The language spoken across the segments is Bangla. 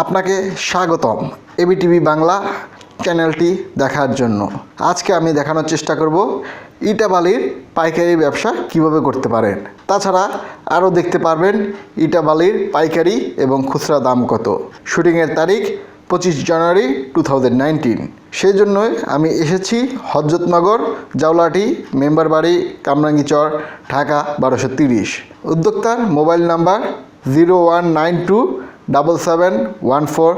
আপনাকে স্বাগতম এবিটিভি বাংলা চ্যানেলটি দেখার জন্য। আজকে আমি দেখানোর চেষ্টা করব ইটাবালির পাইকারি ব্যবসা কীভাবে করতে পারেন। তাছাড়া আরও দেখতে পারবেন ইটাবালির পাইকারি এবং খুচরা দাম কত। শুটিংয়ের তারিখ পঁচিশ জানুয়ারি টু থাউজেন্ড নাইনটিন। সেই জন্যই আমি এসেছি হজরতনগর জাওলাটি মেম্বার বাড়ি কামরাঙ্গিচর, ঢাকা বারোশো তিরিশ। উদ্যোক্তার mobile number zero one nine two double seven one four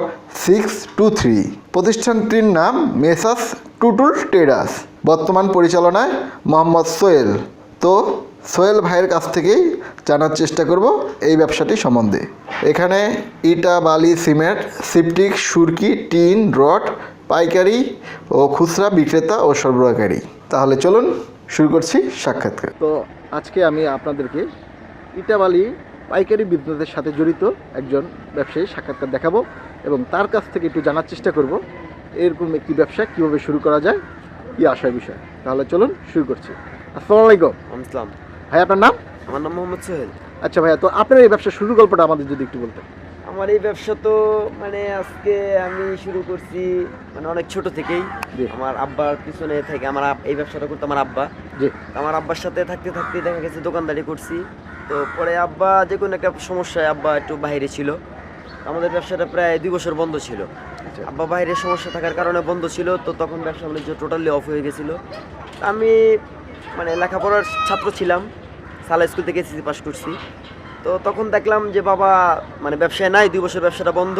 six two three প্রতিষ্ঠানটির নাম মেসাস টুটুল ট্রেডার্স। বর্তমান পরিচালনায় মোহাম্মদ সোহেল। তো সোহেল ভাইয়ের কাছ থেকেই জানার চেষ্টা করব এই ব্যবসাটি সম্বন্ধে। এখানে ইটা, বালি, সিমেন্ট, সিপটিক, সুরকি, টিন, রড, পাইকারি ও খুচরা বিক্রেতা ও সরবরাহকারী। তাহলে চলুন শুরু করছি সাক্ষাৎকার। তো আজকে আমি আপনাদেরকে ইটাবালি পাইকারি বিদ্যুতের সাথে জড়িত একজন ব্যবসায়ী সাক্ষাৎকার দেখাবো এবং তার কাছ থেকে একটু জানার চেষ্টা করব এরকম একটি ব্যবসা কীভাবে শুরু করা যায় কি আসার বিষয়। তাহলে চলুন শুরু করছি। আসসালামু আলাইকুম। ইসলাম ভাই আপনার নাম? আমার নাম মোহাম্মদ সোহেল। আচ্ছা ভাইয়া তো আপনার এই ব্যবসা শুরু গল্পটা আমাদের যদি একটু বলতেন। আমার এই ব্যবসা তো মানে আজকে আমি শুরু করছি মানে অনেক ছোট থেকেই। আমার আব্বার পিছনে থেকে আমার এই ব্যবসাটা করতো আমার আব্বা। আমার আব্বার সাথে থাকতে থাকতে দেখা গেছে দোকানদারি করছি। তো পরে আব্বা যে কোনো একটা সমস্যায় আব্বা একটু বাইরে ছিল। আমাদের ব্যবসাটা প্রায় দুই বছর বন্ধ ছিল। আচ্ছা। আব্বা বাইরে সমস্যা থাকার কারণে বন্ধ ছিল তো তখন ব্যবসা বাণিজ্য টোটালি অফ হয়ে গেছিল। আমি মানে লেখাপড়ার ছাত্র ছিলাম। সালা স্কুল থেকে এসএসসি পাস করছি। তো তখন দেখলাম যে বাবা মানে ব্যবসায় নাই, দুই বছর ব্যবসাটা বন্ধ।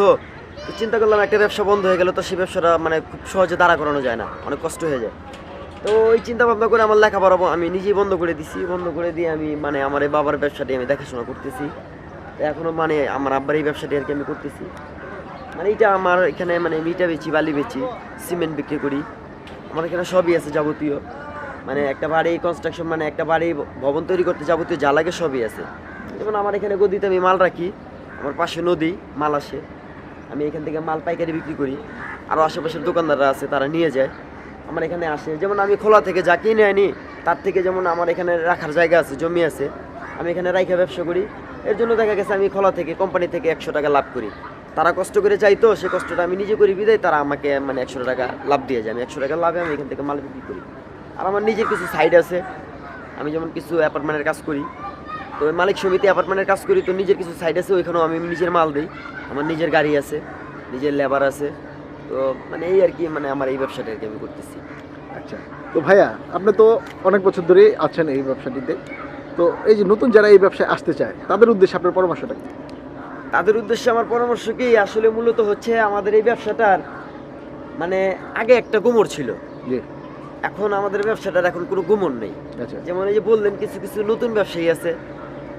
তো চিন্তা করলাম একটা ব্যবসা বন্ধ হয়ে গেল, তো সেই ব্যবসাটা মানে খুব সহজে দাঁড়া করানো যায় না, অনেক কষ্ট হয়ে যায়। তো ওই চিন্তা ভাবনা করে আমার লেখাপড়া আমি নিজেই বন্ধ করে দিছি, বন্ধ করে দিয়ে আমি মানে আমার এই বাবার ব্যবসাটি আমি দেখাশোনা করতেছি। তো এখনও মানে আমার আব্বার এই ব্যবসাটি আর কি আমি করতেছি। মানে এটা আমার এখানে মানে মিটা বেচি, বালি বেচি, সিমেন্ট বিক্রি করি। আমার এখানে সবই আছে যাবতীয়। মানে একটা বাড়ি কনস্ট্রাকশন মানে একটা বাড়ি, ভবন তৈরি করতে যাবতীয় যা লাগে সবই আছে। যেমন আমার এখানে গদিতে আমি মাল রাখি, আমার পাশে নদী, মাল আসে। আমি এখান থেকে মাল পাইকারি বিক্রি করি। আরও আশেপাশের দোকানদাররা আছে, তারা নিয়ে যায়। আমার এখানে আসে। যেমন আমি খোলা থেকে যা কিনে আনি, তার থেকে যেমন আমার এখানে রাখার জায়গা আছে, জমি আছে, আমি এখানে রাইখা ব্যবসা করি। এর জন্য দেখা গেছে আমি খোলা থেকে, কোম্পানি থেকে একশো টাকা লাভ করি। তারা কষ্ট করে চাইতো, সে কষ্টটা আমি নিজে করি বিদায়, তারা আমাকে মানে একশো টাকা লাভ দিয়ে যায়। আমি একশো টাকা লাভে আমি এখান থেকে মাল বিক্রি করি। আর আমার নিজের কিছু সাইড আছে। আমি যেমন কিছু অ্যাপার্টমেন্টের কাজ করি। তো মালিক সমিতি অ্যাপার্টমেন্টের কাজ করি তো নিজের কিছু সাইড আছে ওইখানেও আমি নিজের মাল দিই। আমার নিজের গাড়ি আছে নিজের লেবার আছে। তো মানে এই আর কি মানে আমার এই ব্যবসাটা আর কি আমি করতেছি। আচ্ছা তো ভাইয়া আপনি তো অনেক বছর ধরেই আছেন এই ব্যবসাটিতে। তো এই যে নতুন যারা এই ব্যবসায় আসতে চায় তাদের উদ্দেশ্যে আপনার পরামর্শটা কি? তাদের উদ্দেশ্যে আমার পরামর্শ কি আসলে মূলত হচ্ছে আমাদের এই ব্যবসাটার মানে আগে একটা গুমর ছিল। এখন আমাদের ব্যবসাটার এখন কোনো গুমর নেই। আচ্ছা। যেমন এই যে বললেন কিছু কিছু নতুন ব্যবসায়ী আছে।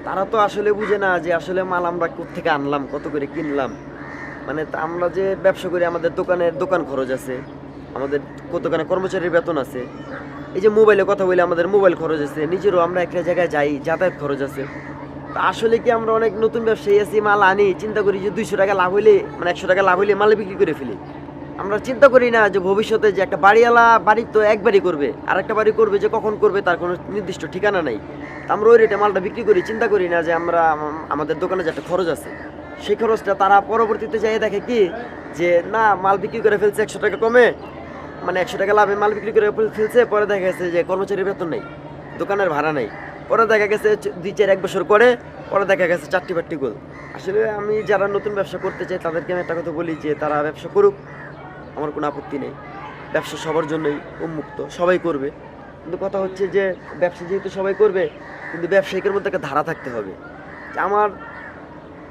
তারা তো আসলে বুঝে না যে আসলে মাল আমরা থেকে আনলাম, কত করে কিনলাম। মানে আমরা যে ব্যবসা করি, আমাদের দোকানের দোকান খরচ আছে, আমাদের দোকানে কর্মচারীর বেতন আছে। এই যে মোবাইলে কথা বলে, আমাদের মোবাইল খরচ আছে, নিজেরও আমরা একটা জায়গায় যাই, যাতায়াত খরচ আছে। তা আসলে কি আমরা অনেক নতুন ব্যবসায়ী আছি, মাল আনি, চিন্তা করি যে দুইশো টাকা লাভ হইলে মানে একশো টাকা লাভ হইলে মাল বিক্রি করে ফেলি। আমরা চিন্তা করি না যে ভবিষ্যতে যে একটা বাড়িওয়ালা, বাড়ি তো একবারই করবে। আর একটা বাড়ি করবে যে কখন করবে তার কোনো নির্দিষ্ট ঠিকানা নাই। আমরা ওই রেটে মালটা বিক্রি করি। চিন্তা করি না যে আমরা, আমাদের দোকানে যে একটা খরচ আছে, সেই খরচটা তারা পরবর্তীতে যাই দেখে কি যে, না, মাল বিক্রি করে ফেলছে, একশো টাকা কমে। মানে একশো টাকা লাভে মাল বিক্রি করে ফেলছে, পরে দেখা গেছে যে কর্মচারীর বেতন নেই, দোকানের ভাড়া নেই। পরে দেখা গেছে দুই চার, এক বছর করে পরে দেখা গেছে চারটি পাট্টি গোল। আসলে আমি যারা নতুন ব্যবসা করতে চাই, তাদেরকে আমি একটা কথা বলি যে, তারা ব্যবসা করুক। আমার কোনো আপত্তি নেই। ব্যবসা সবার জন্যই উন্মুক্ত, সবাই করবে। কিন্তু কথা হচ্ছে যে, ব্যবসা যেহেতু সবাই করবে, কিন্তু ব্যবসায়িকের মধ্যে একটা ধারা থাকতে হবে। আমার,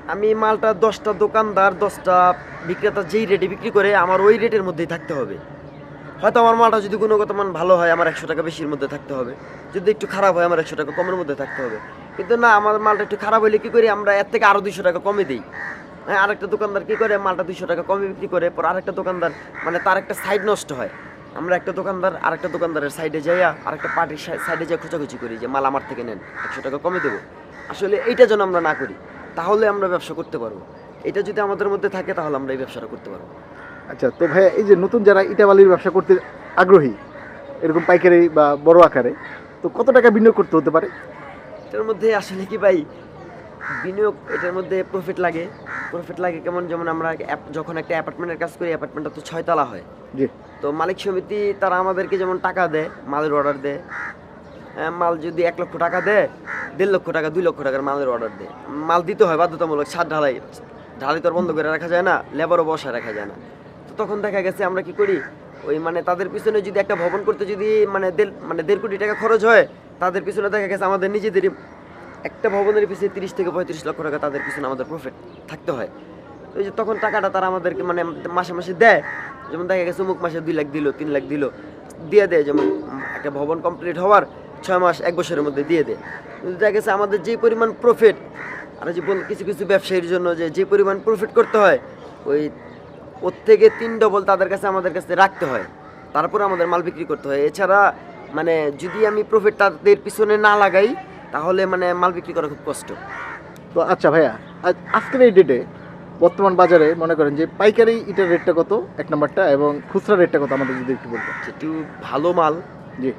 আমি মালটা দশটা দোকানদার, দশটা বিক্রেতা যেই রেটে বিক্রি করে, আমার ওই রেটের মধ্যেই থাকতে হবে। হয়তো আমার মালটা যদি গুণগত মান ভালো হয়, আমার একশো টাকা বেশির মধ্যে থাকতে হবে। যদি একটু খারাপ হয়, আমার একশো টাকা কমের মধ্যে থাকতে হবে। কিন্তু না, আমার মালটা একটু খারাপ হলে কী করি, আমরা এর থেকে আরও দুশো টাকা কমে দিই। আরেকটা দোকানদার কী করে? মালটা দুশো টাকা কমে বিক্রি করে পর আরেকটা দোকানদার মানে তার একটা সাইড নষ্ট হয়। আমরা একটা দোকানদার আরেকটা দোকানদারের সাইডে যাইয়া আরেকটা পার্টির সাইডে যাই খোঁচাখুচি করি যে মাল আমার থেকে নেন একশো টাকা কমে দেবো। আসলে এইটা যেন আমরা না করি তাহলে আমরা ব্যবসা করতে পারব। এটা যদি আমাদের মধ্যে থাকে তাহলে আমরা এই ব্যবসাটা করতে পারব। আচ্ছা তো ভাইয়া এই যে নতুন যারা ইটাবালির ব্যবসা করতে আগ্রহী এরকম পাইকারি বা বড় আকারে তো কত টাকা বিনিয়োগ করতে হতে পারে? এটার মধ্যে আসলে কি ভাই বিনিয়োগ এটার মধ্যে প্রফিট লাগে। প্রফিট লাগে কেমন? যেমন আমরা যখন একটা অ্যাপার্টমেন্টের কাজ করি অ্যাপার্টমেন্টটা তো ছয়তলা হয়। জি। তো মালিক সমিতি তারা আমাদেরকে যেমন টাকা দেয় মালের অর্ডার দেয়। হ্যাঁ, মাল যদি এক লক্ষ টাকা দেয় দেড় লক্ষ টাকা দুই লক্ষ টাকার মালের অর্ডার দেয়। মাল দিতে হয় বাধ্যতামূলক ছাদ ঢালাই ঢালাই তো বন্ধ করে রাখা যায় না লেবারও বসায় রাখা যায় না। তো তখন দেখা গেছে আমরা কি করি ওই মানে তাদের পিছনে যদি একটা ভবন করতে যদি মানে দেড় মানে দেড় কোটি টাকা খরচ হয় তাদের পিছনে দেখা গেছে আমাদের নিজেদেরই একটা ভবনের পিছনে তিরিশ থেকে পঁয়ত্রিশ লক্ষ টাকা তাদের পিছনে আমাদের প্রফিট থাকতে হয়। ওই যে তখন টাকাটা তারা আমাদেরকে মানে মাসে মাসে দেয়। যেমন দেখা গেছে অমুক মাসে দুই লাখ দিল, তিন লাখ দিল। দিয়ে দেয়, যেমন একটা ভবন কমপ্লিট হওয়ার ছয় মাস, এক বছরের মধ্যে দিয়ে দেয়। কিন্তু দেখা গেছে আমাদের যে পরিমাণ প্রফিট আর যে বল কিছু কিছু ব্যবসায়ীর জন্য যে যে পরিমাণ প্রফিট করতে হয়, ওই ওর থেকে তিন ডবল তাদের কাছে আমাদের কাছে রাখতে হয়। তারপর আমাদের মাল বিক্রি করতে হয়। এছাড়া মানে যদি আমি প্রফিট তাদের পিছনে না লাগাই তাহলে মানে মাল বিক্রি করা খুব কষ্ট। তো আচ্ছা ভাইয়া আজ আজকের এই ডেটে বর্তমান বাজারে মনে করেন যে পাইকারি ইটার রেটটা কত? এক নম্বরটা এবং খুচরা রেটটা কত? আমাদের যদি একটু বলতেন। একটু ভালো মাল জি।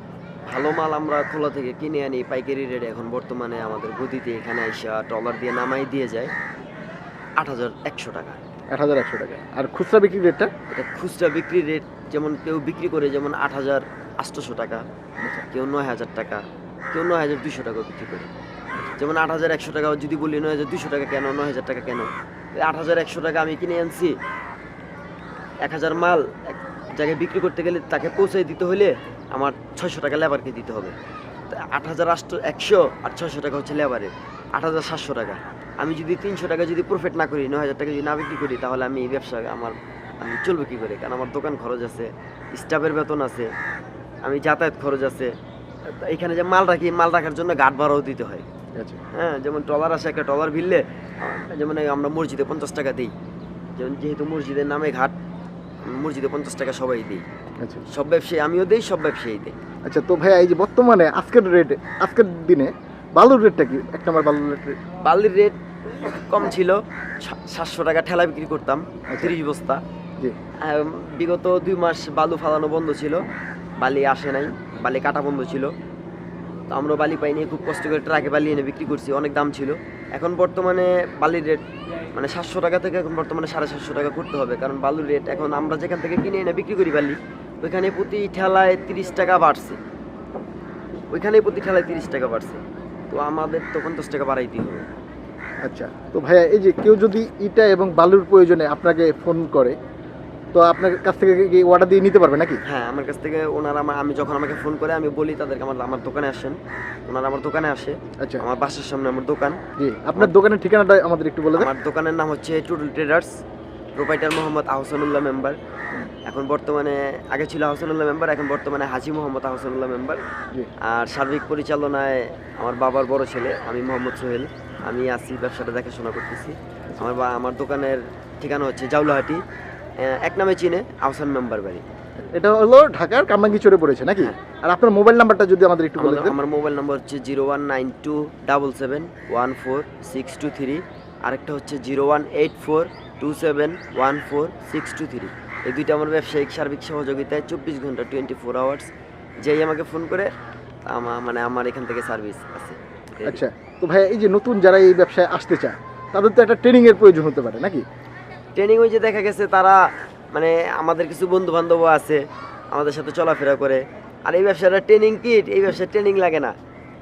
ভালো মাল আমরা খোলা থেকে কিনে আনি পাইকারি রেটে এখন বর্তমানে আমাদের গদিতে এখানে আইসা টলার দিয়ে নামাই দিয়ে যায় আট হাজার একশো টাকা। আট হাজার একশো টাকা। আর খুচরা বিক্রি রেটটা এটা খুচরা বিক্রি রেট যেমন কেউ বিক্রি করে যেমন আট হাজার আটশোশো টাকা কেউ নয় হাজার টাকা। কেউ নয় হাজার দুশো টাকা বিক্রি করে। যেমন আট হাজার একশো টাকা যদি বলি নয় হাজার দুশো টাকা কেন, নয় হাজার টাকা কেন? আট হাজার একশো টাকা আমি কিনে আনছি। এক হাজার মাল এক জায়গায় বিক্রি করতে গেলে তাকে পৌঁছে দিতে হলে আমার ছয়শো টাকা লেবারকে দিতে হবে। আট হাজার আটশো একশো আর ছয়শো টাকা হচ্ছে লেবারের। আট হাজার সাতশো টাকা। আমি যদি তিনশো টাকা যদি প্রফিট না করি, নয় হাজার টাকা যদি না বিক্রি করি, তাহলে আমি এই ব্যবসা আমার আমি চলবে কী করে? কারণ আমার দোকান খরচ আছে স্টাফের বেতন আছে, আমি যাতায়াত খরচ আছে। এখানে যে মাল রাখি মাল রাখার জন্য গার্ড ভাড়াও দিতে হয়। আচ্ছা। হ্যাঁ যেমন ট্রলার আসে একটা ট্রলার ভিড়লে যেমন আমরা মসজিদে পঞ্চাশ টাকা দিই। যেমন যেহেতু মসজিদের নামে ঘাট মসজিদে পঞ্চাশ টাকা সবাই দিই। আচ্ছা। সব ব্যবসায়ী আমিও দিই সব ব্যবসায়ী দিই। আচ্ছা তো ভাইয়া এই যে বর্তমানে আজকের রেট আজকের দিনে বালুর রেটটা কি? এক নম্বর বালুর রেট বালির রেট কম ছিল সাতশো টাকা ঠেলা বিক্রি করতাম তিরিশ বস্তা। বিগত দুই মাস বালু ফালানো বন্ধ ছিল বালি আসে নাই। বালি কাটা বন্ধ ছিল। তো আমরা বালি পাইনি খুব কষ্ট করে ট্রাকে বালি এনে বিক্রি করছি, অনেক দাম ছিল। এখন বর্তমানে বালির রেট মানে সাতশো টাকা থেকে এখন বর্তমানে সাড়ে সাতশো টাকা করতে হবে, কারণ বালুর রেট এখন আমরা যেখান থেকে কিনে এনে বিক্রি করি বালি, ওইখানে প্রতি ঠেলায় তিরিশ টাকা বাড়ছে। ওইখানে প্রতি ঠেলায় তিরিশ টাকা বাড়ছে। তো আমাদের তো পঞ্চাশ টাকা বাড়াইতে হবে। আচ্ছা তো ভাইয়া এই যে কেউ যদি ইটা এবং বালুর প্রয়োজনে আপনাকে ফোন করে তো আপনার কাছ থেকে কি অর্ডার দিয়ে নিতে পারবে নাকি? হ্যাঁ আমার কাছ থেকে ওনারা আমার আমি যখন আমাকে ফোন করে আমি বলি তাদেরকে আমার আমার দোকানে আসেন। ওনারা আমার দোকানে আসে। আচ্ছা। আমার বাসার সামনে আমার দোকান। জি আপনার দোকানের ঠিকানাটা আমাদের একটু বলে দেন। আমার দোকানের নাম হচ্ছে টুডল traders proprietor Mohammad Ahsanullah member এখন বর্তমানে আগে ছিল আহসানুল্লাহ মেম্বার এখন বর্তমানে হাজি মোহাম্মদ আহসানুল্লাহ মেম্বার জি। আর সার্বিক পরিচালনায় আমার বাবার বড় ছেলে আমি মোহাম্মদ সোহেল। আমি আছি ব্যবসাটা দেখাশোনা করতেছি। আমার বা আমার দোকানের ঠিকানা হচ্ছে জাউলাহাটি এক নামে চিনে আহসান মেম্বার বাড়ি। এটা হলো ঢাকার কামাঙ্গি চড়ে পড়েছে নাকি? হ্যাঁ। আর আপনার মোবাইল নাম্বারটা যদি আমাদের একটু বলে দেন। আমার মোবাইল নম্বর হচ্ছে zero one nine two double seven one four six two three. আরেকটা হচ্ছে zero one eight four two seven one four six two three. এই দুইটা আমার ব্যবসায়িক সার্বিক সহযোগিতায় চব্বিশ ঘণ্টা টোয়েন্টি ফোর আওয়ার্স যেই আমাকে ফোন করে আমার মানে আমার এখান থেকে সার্ভিস আছে। আচ্ছা তো ভাই এই যে নতুন যারা এই ব্যবসায় আসতে চায় তাদের তো একটা ট্রেনিং এর প্রয়োজন হতে পারে নাকি? ট্রেনিং ওই যে দেখা গেছে তারা মানে আমাদের কিছু বন্ধু বান্ধবও আছে, আমাদের সাথে চলাফেরা করে। আর এই ব্যবসাটা ট্রেনিং কিট এই ব্যবসায় ট্রেনিং লাগে না।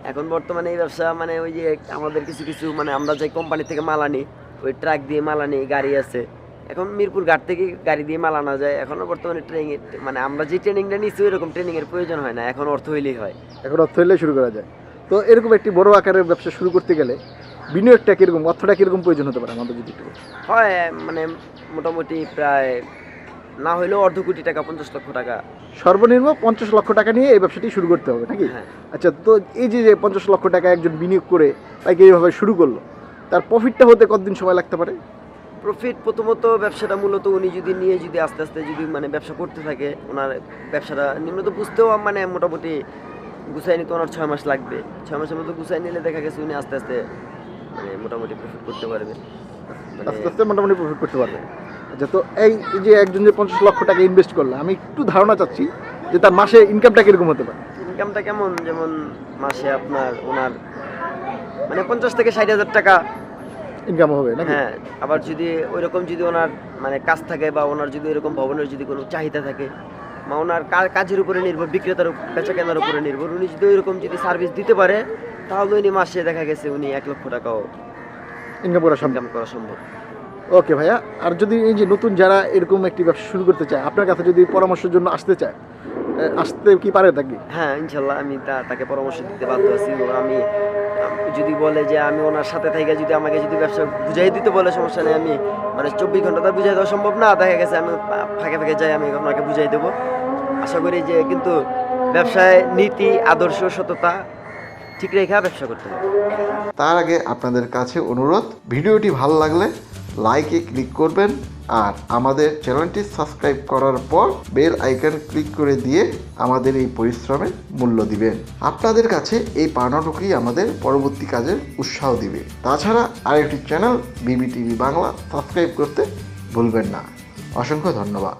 এখন বর্তমানে এই ব্যবসা মানে ওই যে আমাদের কিছু কিছু মানে আমরা যে কোম্পানি থেকে মাল আনি, ওই ট্রাক দিয়ে মাল আনি, গাড়ি আছে। এখন মিরপুর ঘাট থেকে গাড়ি দিয়ে মাল আনা যায়। এখনও বর্তমানে ট্রেনিং মানে আমরা যে ট্রেনিংটা নিচ্ছি ওইরকম ট্রেনিংয়ের প্রয়োজন হয় না। এখন অর্থ হইলেই হয়। এখন অর্থ হলে শুরু করা যায়। তো এরকম একটি বড় আকারের ব্যবসা শুরু করতে গেলে বিনিয়োগটা কীরকম? অর্থটা কীরকম প্রয়োজন হতে পারে আমাদের যদি একটু হয় মানে মোটামুটি প্রায় না হলেও অর্ধ কোটি টাকা পঞ্চাশ লক্ষ টাকা। সর্বনিম্ন পঞ্চাশ লক্ষ টাকা নিয়ে এই ব্যবসাটি শুরু করতে হবে নাকি? হ্যাঁ। আচ্ছা তো এই যে যে পঞ্চাশ লক্ষ টাকা একজন বিনিয়োগ করে তাকে এইভাবে শুরু করল তার প্রফিটটা হতে কতদিন সময় লাগতে পারে? প্রফিট প্রথমত ব্যবসাটা মূলত উনি যদি নিয়ে যদি আস্তে আস্তে যদি মানে ব্যবসা করতে থাকে ওনার ব্যবসাটা নিম্নত বুঝতেও মানে মোটামুটি গুছাই নিতে ওনার ছয় মাস লাগবে। ছয় মাসের মতো গুছাই নিলে দেখা গেছে উনি আস্তে আস্তে মানে মোটামুটি প্রফিট করতে পারবে। মানে আস্তে আস্তে মোটামুটি প্রফিট করতে পারবে। আচ্ছা তো এই যে একজন যে পঞ্চাশ লক্ষ টাকা ইনভেস্ট করল আমি একটু ধারণা চাচ্ছি যে তার মাসে ইনকামটা কীরকম হতে পারে? ইনকামটা কেমন? যেমন মাসে আপনার ওনার মানে পঞ্চাশ থেকে ষাট হাজার টাকা ইনকাম হবে নাকি? হ্যাঁ আবার যদি ওইরকম যদি ওনার মানে কাজ থাকে বা ওনার যদি এরকম ভবনের যদি কোনো চাহিদা থাকে বা ওনার কাজের উপরে নির্ভর বিক্রেতার বেচা কেনার উপরে নির্ভর উনি যদি ওইরকম যদি সার্ভিস দিতে পারে তাহলে উনি মাসে দেখা গেছে উনি এক লক্ষ টাকাও ইনকাম করা সম্ভব। ইনকাম করা সম্ভব। ওকে ভাইয়া আর যদি এই যে নতুন যারা এরকম একটি ব্যবসা শুরু করতে চায় আপনার কাছে যদি পরামর্শের জন্য আসতে চায় আসতে কি পারে নাকি হ্যাঁ ইনশাল্লাহ আমি তা তাকে পরামর্শ দিতে বাধ্য আছি। আমি যদি বলে যে আমি ওনার সাথে থেকে যদি আমাকে যদি ব্যবসা বুঝাই দিতে বলে সমস্যা নেই। আমি মানে চব্বিশ ঘণ্টা তো বুঝাই দেওয়া সম্ভব না। দেখা গেছে আমি ফাঁকে ফাঁকে যাই আমি ওনাকে বুঝাই দেবো। আশা করি যে কিন্তু ব্যবসায় নীতি আদর্শ সততা ঠিক রেখা ব্যবসা করতে হবে। তার আগে আপনাদের কাছে অনুরোধ, ভিডিওটি ভালো লাগলে লাইকে ক্লিক করবেন আর আমাদের চ্যানেলটি সাবস্ক্রাইব করার পর বেল আইকন ক্লিক করে দিয়ে আমাদের এই পরিশ্রমের মূল্য দিবেন। আপনাদের কাছে এই পাওনাটুকুই আমাদের পরবর্তী কাজের উৎসাহ দিবে। তাছাড়া আরেকটি চ্যানেল বিবিটিভি বাংলা সাবস্ক্রাইব করতে ভুলবেন না। অসংখ্য ধন্যবাদ।